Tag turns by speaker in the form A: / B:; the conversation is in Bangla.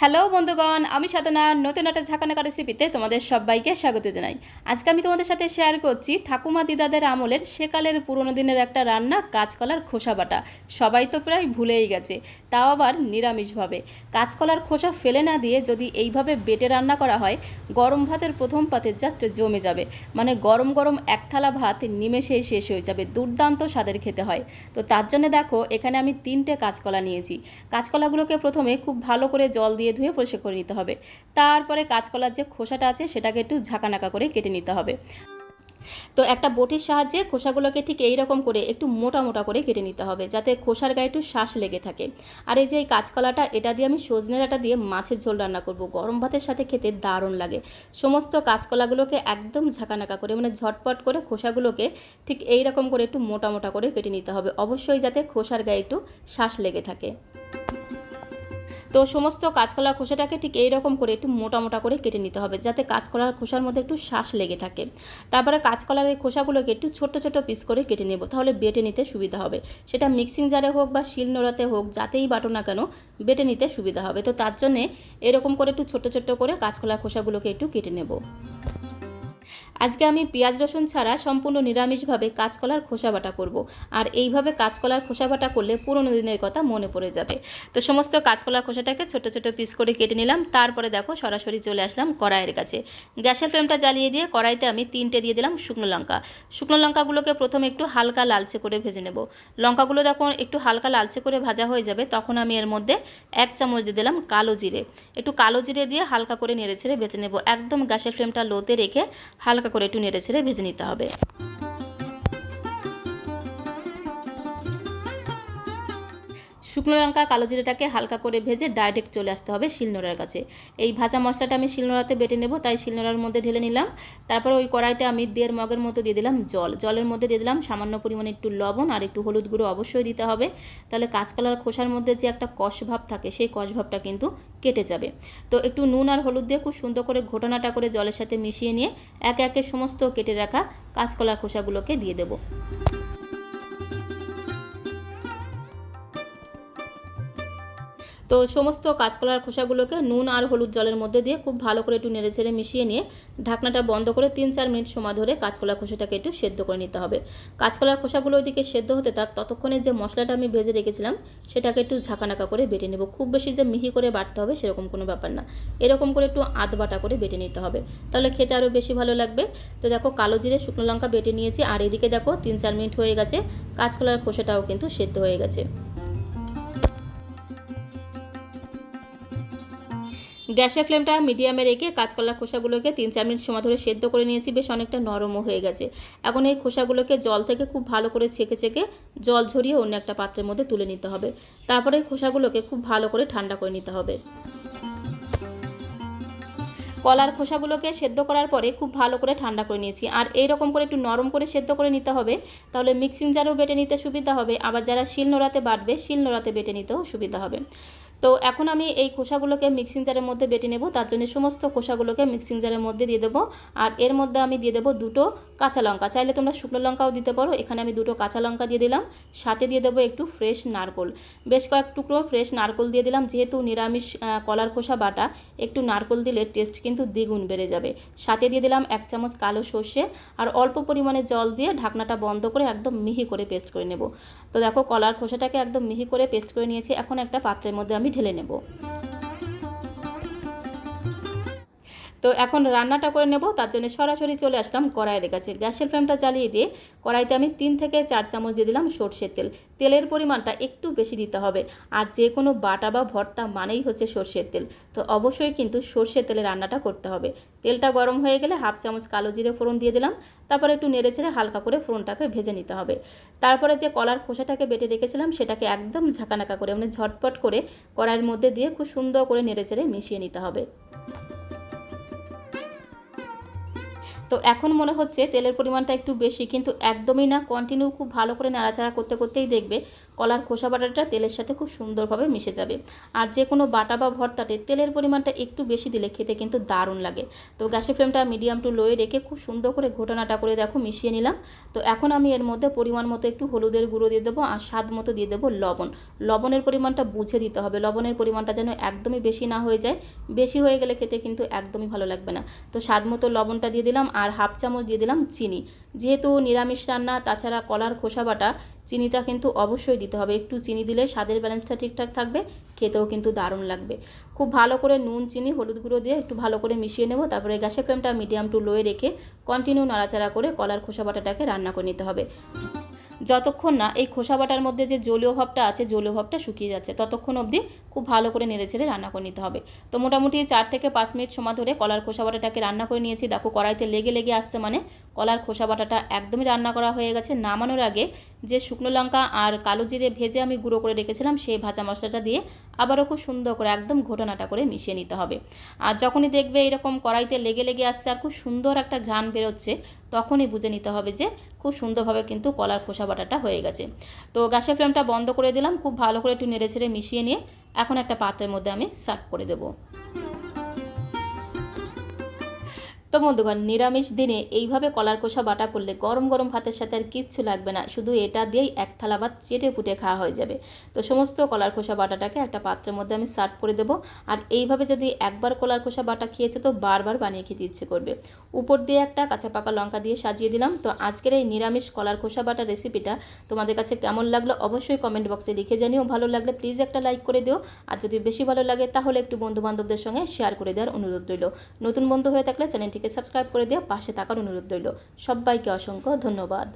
A: হ্যালো বন্ধুগণ, আমি সাধনা, নতুন একটা ঝাঁকানাকা রেসিপিতে তোমাদের সবাইকে স্বাগত জানাই। আজকে আমি তোমাদের সাথে শেয়ার করছি ঠাকুমা দিদাদের আমলের সেকালের পুরনো দিনের একটা রান্না, কাঁচকলার খোসা বাটা। সবাই তো প্রায় ভুলেই গেছে, তাও আবার নিরামিষভাবে। কাঁচকলার খোসা ফেলে না দিয়ে যদি এইভাবে বেটে রান্না করা হয়, গরম ভাতের প্রথম পাতে জাস্ট জমে যাবে। মানে গরম গরম এক থালা ভাত নিমেষেই শেষ হয়ে যাবে, দুর্দান্ত স্বাদের খেতে হয়। তো তার জন্য দেখো, এখানে আমি তিনটে কাঁচকলা নিয়েছি। কাঁচকলাগুলোকে প্রথমে খুব ভালো করে জল দিয়ে ধুয়ে পরিষ্কার করে নিতে হবে। তারপরে কাঁচকলার যে খোসাটা আছে, সেটাকে একটু ঝাঁকানাকা করে কেটে নিতে হবে। তো একটা বটির সাহায্যে খোসাগুলোকে ঠিক এই রকম করে একটু মোটা মোটা করে কেটে নিতে হবে, যাতে খোসার গায়ে একটু শ্বাস লেগে থাকে। আর এই যে এই কাঁচকলাটা, এটা দিয়ে আমি সজনে ডাঁটা দিয়ে মাছের ঝোল রান্না করব। গরম ভাতের সাথে খেতে দারুণ লাগে। সমস্ত কাঁচকলাগুলোকে একদম ঝাঁকানাকা করে মানে ঝটপট করে খোসাগুলোকে ঠিক এই রকম করে একটু মোটা মোটা করে কেটে নিতে হবে, অবশ্যই যাতে খোসার গায়ে একটু শ্বাস লেগে থাকে। তো সমস্ত কাঁচকলা খোসাটাকে ঠিক এইরকম করে একটু মোটা মোটা করে কেটে নিতে হবে, যাতে কাঁচকলার খোসার মধ্যে একটু শ্বাস লেগে থাকে। তারপরে কাঁচকলার এই খোসাগুলোকে একটু ছোট ছোট পিস করে কেটে নেব, তাহলে বেটে নিতে সুবিধা হবে। সেটা মিক্সিং জারে হোক বা শিল নোড়াতে হোক, যাতেই বাটো না কেন, বেটে নিতে সুবিধা হবে। তো তার জন্যে এরকম করে একটু ছোট ছোট করে কাঁচকলার খোসাগুলোকে একটু কেটে নেব। আজকে আমি পেঁয়াজ রসুন ছাড়া সম্পূর্ণ নিরামিষভাবে কাঁচকলার খোসা বাটা করব। আর এইভাবে কাঁচকলার খোসা বাটা করলে পুরনো দিনের কথা মনে পড়ে যাবে। তো সমস্ত কাঁচকলার খোসাটাকে ছোট ছোট পিস করে কেটে নিলাম। তারপরে দেখো সরাসরি চলে আসলাম কড়াইয়ের কাছে। গ্যাসের ফ্লেমটা জ্বালিয়ে দিয়ে কড়াইতে আমি তিনটে দিয়ে দিলাম শুকনো লঙ্কা। শুকনো লঙ্কাগুলোকে প্রথমে একটু হালকা লালচে করে ভেজে নেব। লঙ্কাগুলো যখন একটু হালকা লালচে করে ভাজা হয়ে যাবে। তখন আমি এর মধ্যে এক চামচ দিয়ে দিলাম কালো জিরে। একটু কালো জিরে দিয়ে হালকা করে নেড়ে ছেড়ে ভেজে নেব। একদম গ্যাসের ফ্লেমটা লোতে রেখে হালকা করে একটু নেড়ে ছেড়ে ভেজে নিতে হবে। শুকনো লঙ্কা, কালো জিরেটাকে হালকা করে ভেজে ডাইরেক্ট চলে আসতে হবে শিলনোড়ার কাছে। এই ভাজা মশলাটা আমি শিলনোড়াতে বেটে নেব, তাই শিলনোড়ার মধ্যে ঢেলে নিলাম। তারপর ওই কড়াইতে আমি দেড় মগের মতো দিয়ে দিলাম জল। জলের মধ্যে দিয়ে দিলাম সামান্য পরিমাণে একটু লবণ আর একটু হলুদ গুঁড়ো অবশ্যই দিতে হবে। তাহলে কাঁচকলার খোসার মধ্যে যে একটা কষ ভাব থাকে, সেই কষ ভাবটা কিন্তু কেটে যাবে। তো একটু নুন আর হলুদ দিয়ে খুব সুন্দর করে ঘটনাটা করে জলের সাথে মিশিয়ে নিয়ে একে একে সমস্ত কেটে রাখা কাঁচকলার খোসাগুলোকে দিয়ে দেবো। তো সমস্ত কাঁচকলার খোসাগুলোকে নুন আর হলুদ জলের মধ্যে দিয়ে খুব ভালো করে একটু নেড়ে ছেড়ে মিশিয়ে নিয়ে ঢাকনাটা বন্ধ করে তিন চার মিনিট সময় ধরে কাঁচকলার খোসাটাকে একটু সেদ্ধ করে নিতে হবে। কাঁচকলার খোসাগুলো ওইদিকে সেদ্ধ হতে থাক, ততক্ষণে যে মশলাটা আমি ভেজে রেখেছিলাম সেটাকে একটু ঝাঁকানাকা করে বেটে নেব। খুব বেশি যে মিহি করে বাটতে হবে সেরকম কোনো ব্যাপার না। এরকম করে একটু আধ বাটা করে বেটে নিতে হবে। তাহলে খেতে আরও বেশি ভালো লাগবে। তো দেখো কালো জিরে, শুকনো লঙ্কা বেটে নিয়েছি। আর এদিকে দেখো তিন চার মিনিট হয়ে গেছে, কাঁচকলার খোসাটাও কিন্তু সেদ্ধ হয়ে গেছে। গ্যাসের ফ্লেমটা মিডিয়ামে রেখে কাঁচকলা খোসাগুলোকে তিন চার মিনিট সময় ধরে সেদ্ধ করে নিয়েছি, বেশ অনেকটা নরমও হয়ে গেছে। এখন এই খোসাগুলোকে জল থেকে খুব ভালো করে ছেঁকে ছেঁকে জল ঝরিয়ে অন্য একটা পাত্রের মধ্যে তুলে নিতে হবে। তারপরে খোসাগুলোকে খুব ভালো করে ঠান্ডা করে নিতে হবে। কলার খোসাগুলোকে সেদ্ধ করার পরে খুব ভালো করে ঠান্ডা করে নিয়েছি। আর এই রকম করে একটু নরম করে সেদ্ধ করে নিতে হবে, তাহলে মিক্সিং জারেও বেটে নিতে সুবিধা হবে। আবার যারা শিল নোড়াতে বাটবে, শিল নোড়াতে বেটে নিতেও সুবিধা হবে। তো এখন আমি এই খোসাগুলোকে মিক্সিং জারের মধ্যে বেটে নেব। তার জন্য সমস্ত খোসাগুলোকে মিক্সিং জারের মধ্যে দিয়ে দেবো। আর এর মধ্যে আমি দিয়ে দেবো দুটো কাঁচা লঙ্কা। চাইলে তোমরা শুকনো লঙ্কাও দিতে পারো। এখানে আমি দুটো কাঁচা লঙ্কা দিয়ে দিলাম। সাথে দিয়ে দেবো একটু ফ্রেশ নারকোল। বেশ কয়েক টুকরো ফ্রেশ নারকোল দিয়ে দিলাম। যেহেতু নিরামিষ কলার খোসা বাটা, একটু নারকোল দিলে টেস্ট কিন্তু দ্বিগুণ বেড়ে যাবে। সাথে দিয়ে দিলাম এক চামচ কালো সর্ষে। আর অল্প পরিমাণে জল দিয়ে ঢাকনাটা বন্ধ করে একদম মিহি করে পেস্ট করে নেব। তো দেখো কলার খোসাটাকে একদম মিহি করে পেস্ট করে নিয়েছি। এখন একটা পাত্রের মধ্যে আমি ঢেলে নেব। তো এখন রান্নাটা করে নেব, তার জন্য সরাসরি চলে আসলাম কড়াইয়ের কাছে। গ্যাসের ফ্লেমটা চালিয়ে দিয়ে কড়াইতে আমি তিন থেকে চার চামচ দিয়ে দিলাম সর্ষের তেল। তেলের পরিমাণটা একটু বেশি দিতে হবে, আর যে কোনো বাটা বা ভর্তা মানেই হচ্ছে সর্ষের তেল। তো অবশ্যই কিন্তু সর্ষের তেলে রান্নাটা করতে হবে। তেলটা গরম হয়ে গেলে হাফ চামচ কালো জিরে ফোড়ন দিয়ে দিলাম, তারপরে একটু নেড়ে ছেড়ে হালকা করে ফোড়নটাকে ভেজে নিতে হবে। তারপরে যে কলার খোসাটাকে বেটে রেখেছিলাম, সেটাকে একদম ঝাঁকানাকা করে মানে ঝটপট করে কড়াইয়ের মধ্যে দিয়ে খুব সুন্দর করে নেড়ে ছেড়ে মিশিয়ে নিতে হবে। তো এখন মনে হচ্ছে তেলের পরিমাণটা একটু বেশি, কিন্তু একদমই না। কন্টিনিউ খুব ভালো করে নাড়াচাড়া করতে করতেই দেখবে কলার খোসা বাটাটা তেলের সাথে খুব সুন্দরভাবে মিশে যাবে। আর যে কোনো বাটা বা ভর্তাতে তেলের পরিমাণটা একটু বেশি দিলে খেতে কিন্তু দারুণ লাগে। তো গ্যাসের ফ্লেমটা মিডিয়াম টু লোয়ে রেখে খুব সুন্দর করে ঘটনাটা করে দেখো, মিশিয়ে নিলাম। তো এখন আমি এর মধ্যে পরিমাণ মতো একটু হলুদের গুঁড়ো দিয়ে দেবো আর স্বাদ মতো দিয়ে দেবো লবণ। লবণের পরিমাণটা বুঝে দিতে হবে। লবণের পরিমাণটা যেন একদমই বেশি না হয়ে যায়। বেশি হয়ে গেলে খেতে কিন্তু একদমই ভালো লাগবে না। তো স্বাদ মতো লবণটা দিয়ে দিলাম আর হাফ চামচ দিয়ে দিলাম চিনি। যেহেতু নিরামিষ রান্না তাছাড়া কলার খোসা বাটা চিনিটা কিন্তু অবশ্যই দিতে হবে। একটু চিনি দিলে স্বাদের ব্যালেন্সটা ঠিকঠাক থাকবে, খেতেও কিন্তু দারুণ লাগবে। খুব ভালো করে নুন, চিনি, হলুদ গুঁড়ো দিয়ে একটু ভালো করে মিশিয়ে নেব, তারপরে গ্যাসের ফ্লেমটা মিডিয়াম টু লোয়ে রেখে কন্টিনিউ নাড়াচাড়া করে কলার খোসা বাটাটাকে রান্না করে নিতে হবে। যতক্ষণ না এই খোসা বাটার মধ্যে যে জলীয় ভাবটা আছে, জলীয় ভাবটা শুকিয়ে যাচ্ছে, ততক্ষণ অবধি খুব ভালো করে নেড়ে ছেড়ে রান্না করে নিতে হবে। তো মোটামুটি চার থেকে পাঁচ মিনিট সময় ধরে কলার খোসা বাটাটাকে রান্না করে নিয়েছি। দেখো কড়াইতে লেগে লেগে আসছে মানে কলার খোসা বাটাটা একদমই রান্না করা হয়ে গেছে। নামানোর আগে যে শুকনো লঙ্কা আর কালো জিরে ভেজে আমি গুঁড়ো করে রেখেছিলাম, সেই ভাজা মশলাটা দিয়ে আবারও খুব সুন্দর করে একদম ঘটনাটা করে মিশিয়ে নিতে হবে। আর যখনই দেখবে এরকম কড়াইতে লেগে লেগে আসছে আর খুব সুন্দর একটা ঘ্রাণ বেরোচ্ছে, তখনই বুঝে নিতে হবে যে খুব সুন্দরভাবে কিন্তু কলার খোসা বাটাটা হয়ে গেছে। তো গ্যাসের ফ্লেমটা বন্ধ করে দিলাম, খুব ভালো করে একটু নেড়ে ছেড়ে মিশিয়ে নিয়ে এখন একটা পাত্রের মধ্যে আমি সার্ভ করে দেবো। তো বন্ধুগণ, নিরামিষ দিনে এইভাবে কলার কষা বাটা করলে গরম গরম ভাতের সাথে আর কিচ্ছু লাগবে না। শুধু এটা দিয়েই এক থালা ভাত চেটে পুটে খাওয়া হয়ে যাবে। তো সমস্ত কলার খোসা বাটাটাকে একটা পাত্রের মধ্যে আমি সার্ভ করে দেবো। আর এইভাবে যদি একবার কলার খোসা বাটা খেয়েছে তো বারবার বানিয়ে খেতে ইচ্ছে করবে। উপর দিয়ে একটা কাঁচা পাকা লঙ্কা দিয়ে সাজিয়ে দিলাম। তো আজকের এই নিরামিষ কলার খোসা বাটা রেসিপিটা তোমাদের কাছে কেমন লাগল অবশ্যই কমেন্ট বক্সে লিখে জানিও। ভালো লাগলে প্লিজ একটা লাইক করে দিও। আর যদি বেশি ভালো লাগে তাহলে একটু বন্ধু বান্ধবদের সঙ্গে শেয়ার করে দেওয়ার অনুরোধ রইল। নতুন বন্ধু হয়ে থাকলে চ্যানেলটিকে সাবস্ক্রাইব করে দেওয়া পাশে থাকার অনুরোধ রইল। সবাইকে অসংখ্য ধন্যবাদ।